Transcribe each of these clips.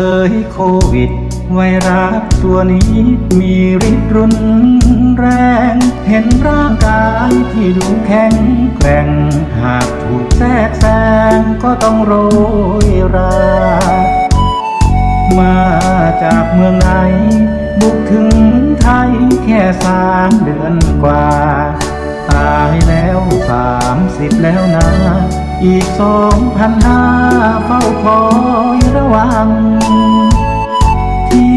เอ้ยโควิด ไวรัสตัวนี้มีฤทธิ์รุนแรง เห็นร่างกายที่ดูแข็งแกร่ง หากถูกแทรกแซงก็ต้องโรยรา มาจากเมืองไหน บุกถึงไทยแค่สามเดือนกว่า ตายแล้วสามสิบแล้วนะ อีกสองพันห้าเฝ้าคอยระวัง ที่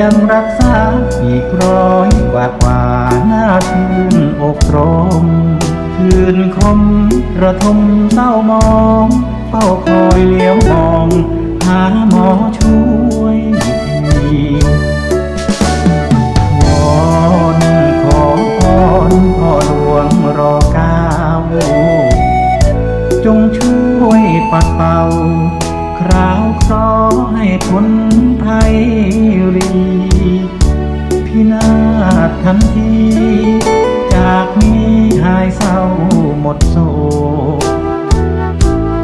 ยังรักษาอีกร้อยกว่ากว่าหน้าชื่นอกตรมคืนคมระทมเศร้ามองเฝ้าคอยเลี้ยวมอง ปัดเป่า คราวคราะห์ให้พ้นภัยรี พินาศทันที จากนี้หายเศร้าหมดโศก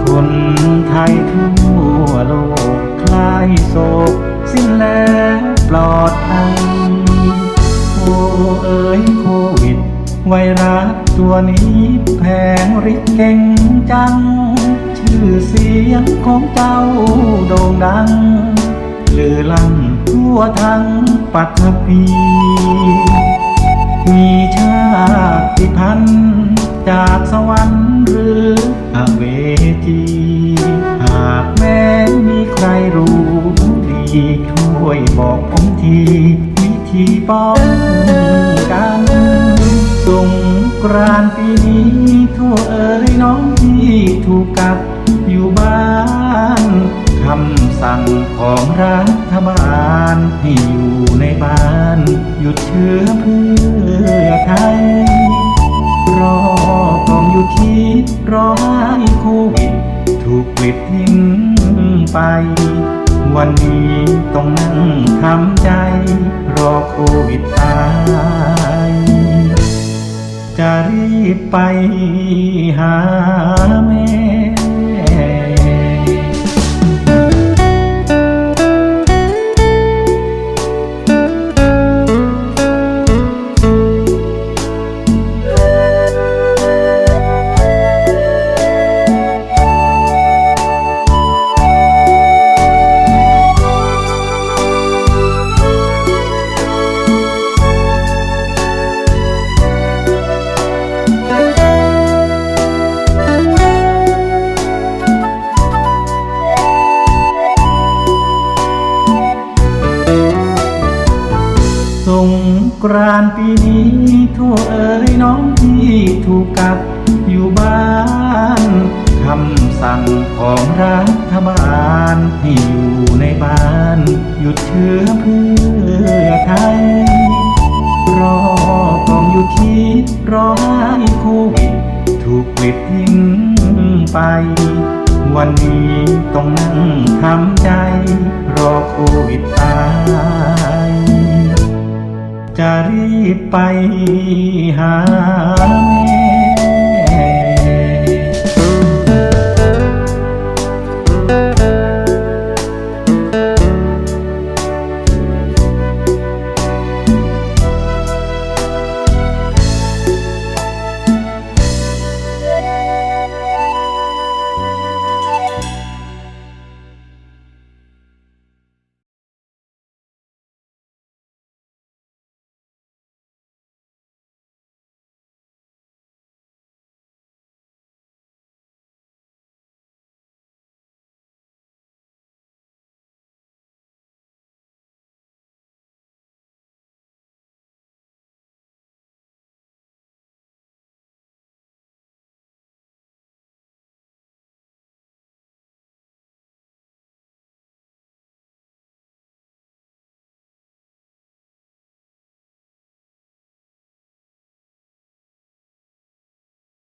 คนไทยทั่วโลกคลายโศก สิ้นแล้วปลอดภัยโอ้เอ๋ยโควิดไวรัสตัวนี้แผงฤทธิ์เก่งจัง ชื่อเสียงของเจ้าโด่งดังลือลั่นทั่วทั้งปัตภีมีชาติพันธ์จากสวรรค์หรืออเวจีหากแม้มีใครรู้ดีช่วยบอกผมทีวิธีป้องกันสงกรานปีนี้ทั่วเอ๋ยน้องที่ถูกกักอยู่บ้านคำ สั่งของรัฐบาลให้อยู่ในบ้าน หยุดเชื้อเพื่อไทย รอกองอยู่คิดรอให้โควิด ถูกปิดทิ้งไป วันนี้ต้องนั่งทำใจ รอโควิดตายจะรีบไปหา รานปีนี้ทั่วเอ๋ยน้องที่ถูกกักอยู่บ้านคำสั่งของรัฐบาลให้อยู่ในบ้าน หยุดเชื้อเพื่อไทย รอกองอยู่คิดรอให้โควิด ถูกปิดทิ้งไป วันนี้ต้องนั่งทำใจ รอโควิดตาย จะรีบไปหาแม่